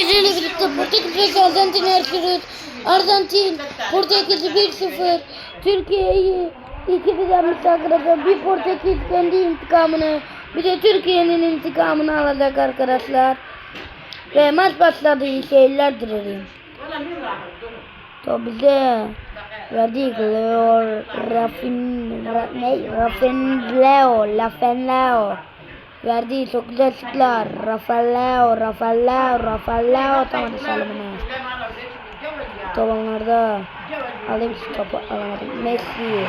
İle birlikte Portekiz ve Arjantin yarışıyoruz. Arjantin Portekiz'i 1-0. Türkiye'yi 2-1'den müstakil Bir Portekiz kendi intikamını bir de Türkiye'nin intikamını alacak arkadaşlar. Ve maç başladı. İyi seyirler dilerim. Top bize verdik Leo Rafin Rafin Leo Lafen Leo verdi çok güzel şutlar Rafael Rafael Rafael tamam salimine top onlarda alayım şu topu alamadım. Messi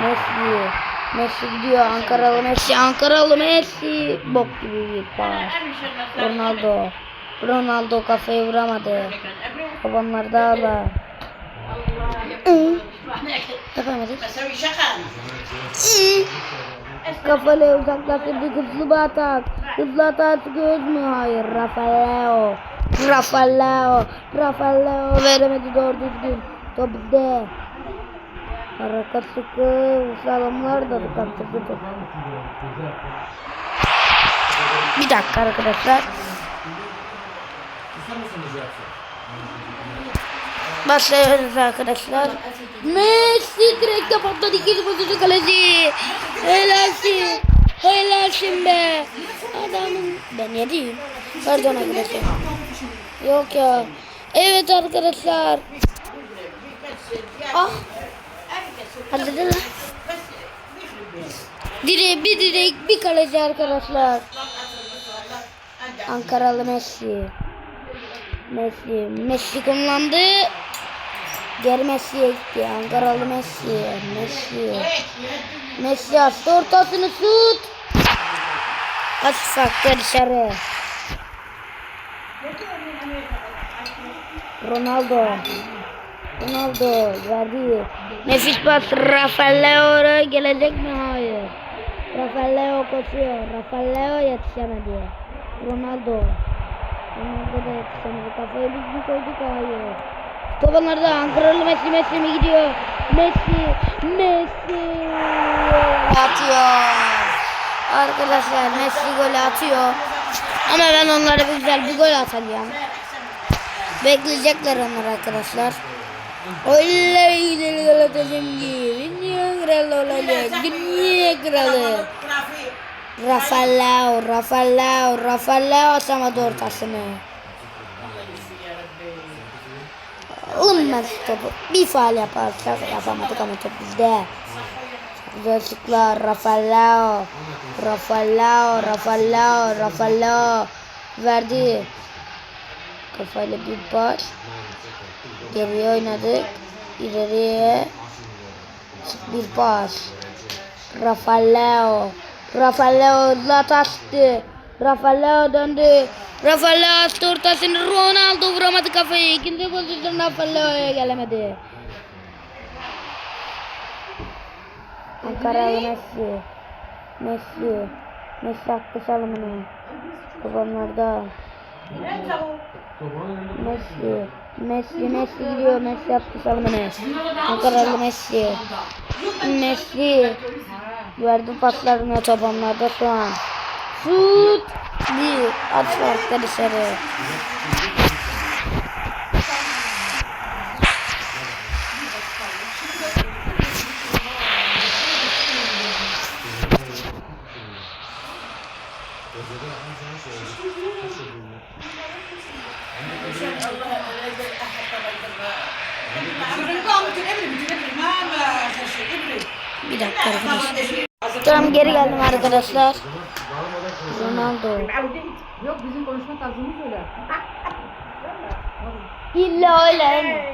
Messi Messi gidiyor. Ankaralı Messi Ankaralı Messi. Bok gibi bir pas. Ronaldo Ronaldo kafayı vuramadı. Top onlarda da Yapamadık. Kafayla uzaklaştırdı hızlı bir atak. Hızlı atak göz mü? Hayır. Rafael Rafael Rafael veremedi doğru düzgün. Top bizde. Hareket sıkı. Sağlamlar da kaptırdı top. Bir dakika arkadaşlar. Başlıyoruz arkadaşlar. Messi direkte patladı. İkinci pozisyon kaleci. Helalsin. Helalsin be. Adamın ben yediyim. Pardon arkadaşlar. Yok ya. Evet arkadaşlar. Ah. Hadi de. Direk bir direk bir kaleci arkadaşlar. Ankaralı Messi. Messi. Messi kullandı. Geri Messi'ye gitti. Ankaralı Messi. Messi. Messi açtı ortasını şut. Kaç farklı dışarı. Ronaldo. Ronaldo verdi. Nefis pas Rafael Leo'ya gelecek mi? Hayır. Rafael Leo koşuyor. Rafael Leo yetişemedi. Ronaldo. Ronaldo da yetişemedi. Kafayı biz mi koyduk? Hayır. Topanlarda Ankaralı Messi Messi mi gidiyor? Messi Messi atıyor. Arkadaşlar Messi gol atıyor. Ama ben onlara bir güzel bir gol atacağım. Bekleyecekler onlar arkadaşlar. Oley ileri gol atacağım diye. Dünya kralı olacak. Dünya kralı. Rafael Leao, Rafael Leao, Rafael Leao atamadı ortasını. Olmaz topu. Bir faal yaparsak yapamadık ama top bizde. Güzel şıklar. Rafael Rafael Rafael Rafael verdi. Kafayla bir pas. Geriye oynadık. İleriye bir pas. Rafael Rafael Latastı. Rafael döndü. Rafael açtı ortasını. Ronaldo vuramadı kafayı. İkinci pozisyon Rafael'e gelemedi. Ankaralı Messi. Messi. Messi attı salımını. Babamlarda. Messi. Messi. Messi gidiyor. Messi attı salımını. Ankaralı Messi. Messi. Verdi paslarını tabanlarda şu an. Şut. Bir. At farklı dışarı. Bir dakika arkadaşlar. Tamam geri geldim arkadaşlar. Ronaldo. Yok bizim konuşma tarzımız öyle. İlla öyle.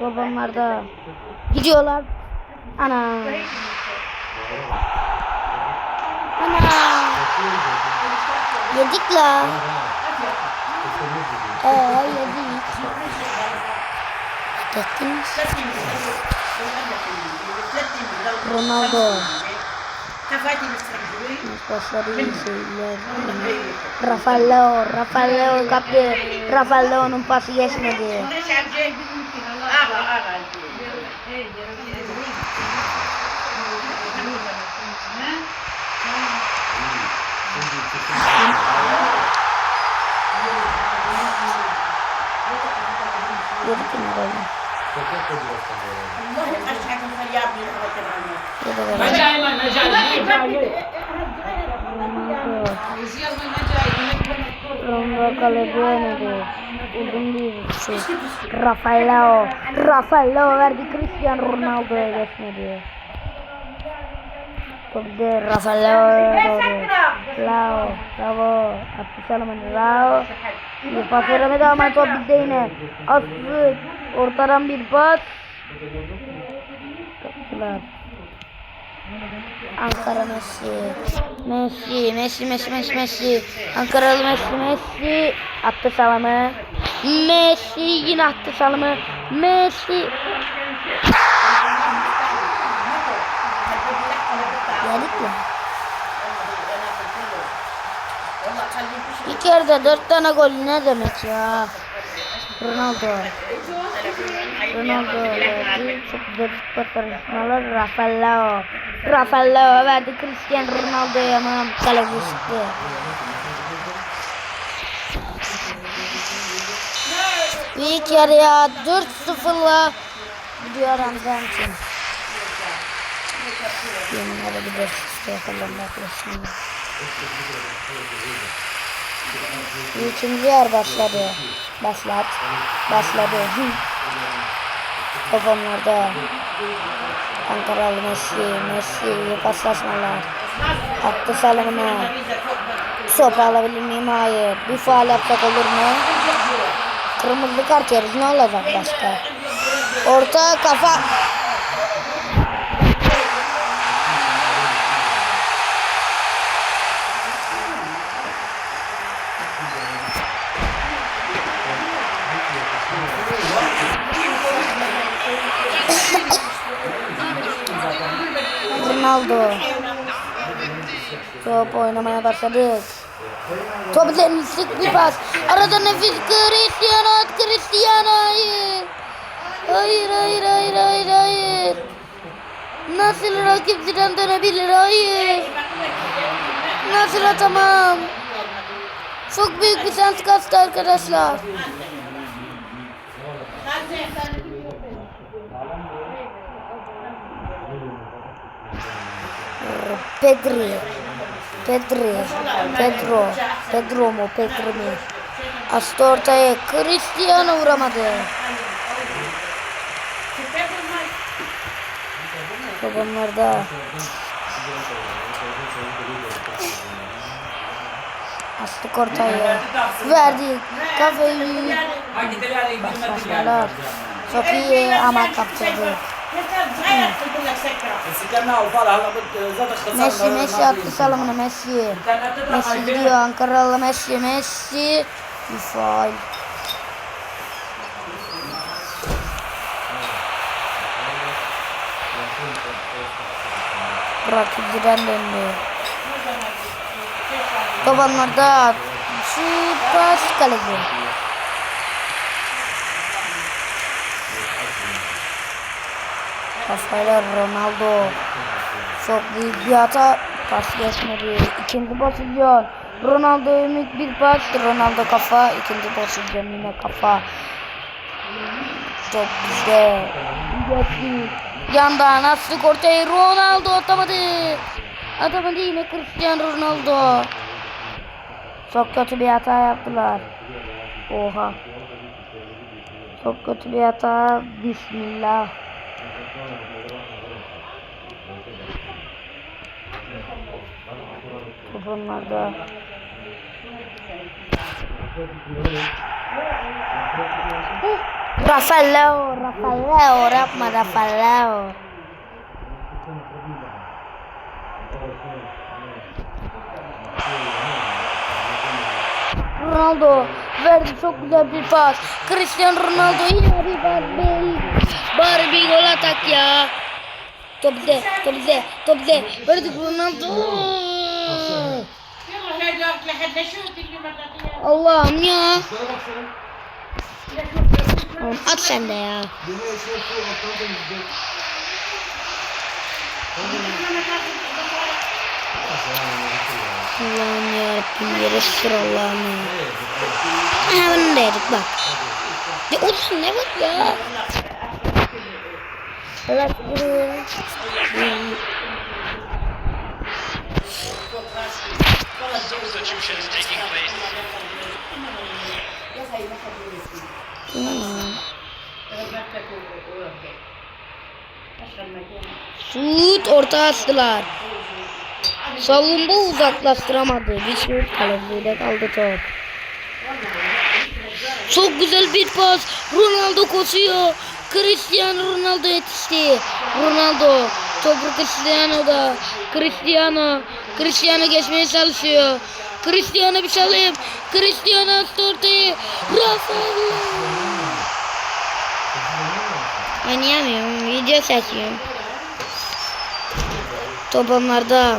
Babamlar da gidiyorlar. Ana. Ana. Yedik la. Ee yedik. Yettiniz. Ronaldo. Nos pasaría Rafael Rafael Rafael non passi esmedi. Guarda. Mecai lan mecai. Mecai. Ronaldo kaleci oynadı. Uzun bir şey. Rafaelao. Rafaelao verdi Cristiano Ronaldo'ya geçmedi. Top de Rafaelao'ya doğru. Lao. Bravo. Attı Salomon. Lao. Bir pas veremedi ama top bizde yine. Aslı. Ortadan bir pas. Kaptılar. Ankara Messi. Messi, Messi, Messi, Messi, Messi. Ankaralı Messi, Messi. Attı salamı. Messi yine attı salamı. Messi. Yedik mi? Bir kere de dört tane gol ne demek ya? Ronaldo. Ronaldo verdi. Çok güzel bir performanslar. Rafaelao. Rafaelao verdi Cristiano Ronaldo'ya ama kaleci çıktı. İlk yarıya 4-0'la gidiyor. Yeminlere bir de işte yakalanma yaklaşımı. Üçüncü yer başladı. Başlat. Başladı. Onlarda. Ankaralı Messi. Messi. paslaşmalar. Attı salımına. Sopa alabilir miyim? Hayır. Bir faal yapsak olur mu? Kırmızı kart yeriz. Ne olacak başka? Orta kafa. Ronaldo. Top oynamaya başladık. Top denizlik bir pas. Arada nefis Cristiano Cristiano hayır. Hayır hayır hayır hayır hayır. Nasıl rakip zidane dönebilir hayır. Nasıl atamam. Çok büyük bir şans kastı arkadaşlar. Pedri. Pedri. Pedro. Pedro mu? Pedro mu? Astı ortaya. Cristiano vuramadı. Babamlarda. Astık ortaya. Verdik. Kafayı. Hadi delali girmedi Başladılar. Çok iyi ama kaptırdık. Sikarna ufal hala zaten kısa. Messi Messi attı salımını Messi. Messi gidiyor Ankaralı Messi Messi. Bir faul. Rakip giren döndü. Tabanlarda şut pas kaleci. Rafael Ronaldo. Çok büyük bir hata. Pas geçmedi. İkinci pozisyon. Ronaldo ümit bir pas. Ronaldo kafa. İkinci pozisyon yine kafa. Çok güzel. Geçti. Yandan astık. Ronaldo atamadı. Atamadı yine Cristiano Ronaldo. Çok kötü bir hata yaptılar. Oha. Çok kötü bir hata. Bismillah. Kuponlarda. Rafaelao, Rafaelao, yapma Rafaelao. Ronaldo verdi çok güzel bir pas. Cristiano Ronaldo yine bir barbel. Bari bir gol atak ya. Top bize, top bize, top bize. Verdik Ronaldo. Allah'ım ya. Oğlum at sen de ya. Allah'ım yarabbim yere sür Allah'ım ya. Ha bunu da yedik bak. Ya olsun ne var ya? Evet. bu- Substitutions taking place. Şut orta attılar. Savunma uzaklaştıramadı. Bir şut kalesinde kaldı top. Çok güzel bir pas. Ronaldo koşuyor. Cristiano Ronaldo yetişti. Ronaldo. Topu Cristiano'da. Cristiano. Cristiano geçmeye çalışıyor. Cristiano bir çalayım. Cristiano ortayı. Rafael. Oynayamıyorum. Video çekiyorum. Top onlarda.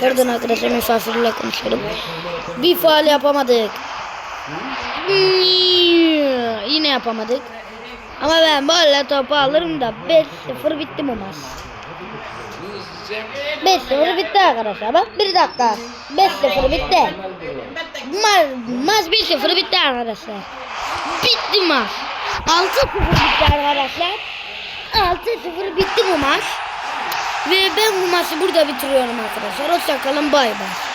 Pardon arkadaşlar misafirle konuşuyorum. Bir faal yapamadık. Yine yapamadık. Ama ben böyle topu alırım da 5-0 bitti bu maç. 5-0 bitti arkadaşlar. Bak bir dakika. 5-0 bitti. Ma maç 1-0 bitti arkadaşlar. Bitti maç. 6-0 bitti arkadaşlar. 6-0 bitti bu maç. Ve ben bu maçı burada bitiriyorum arkadaşlar. Hoşçakalın bay bay.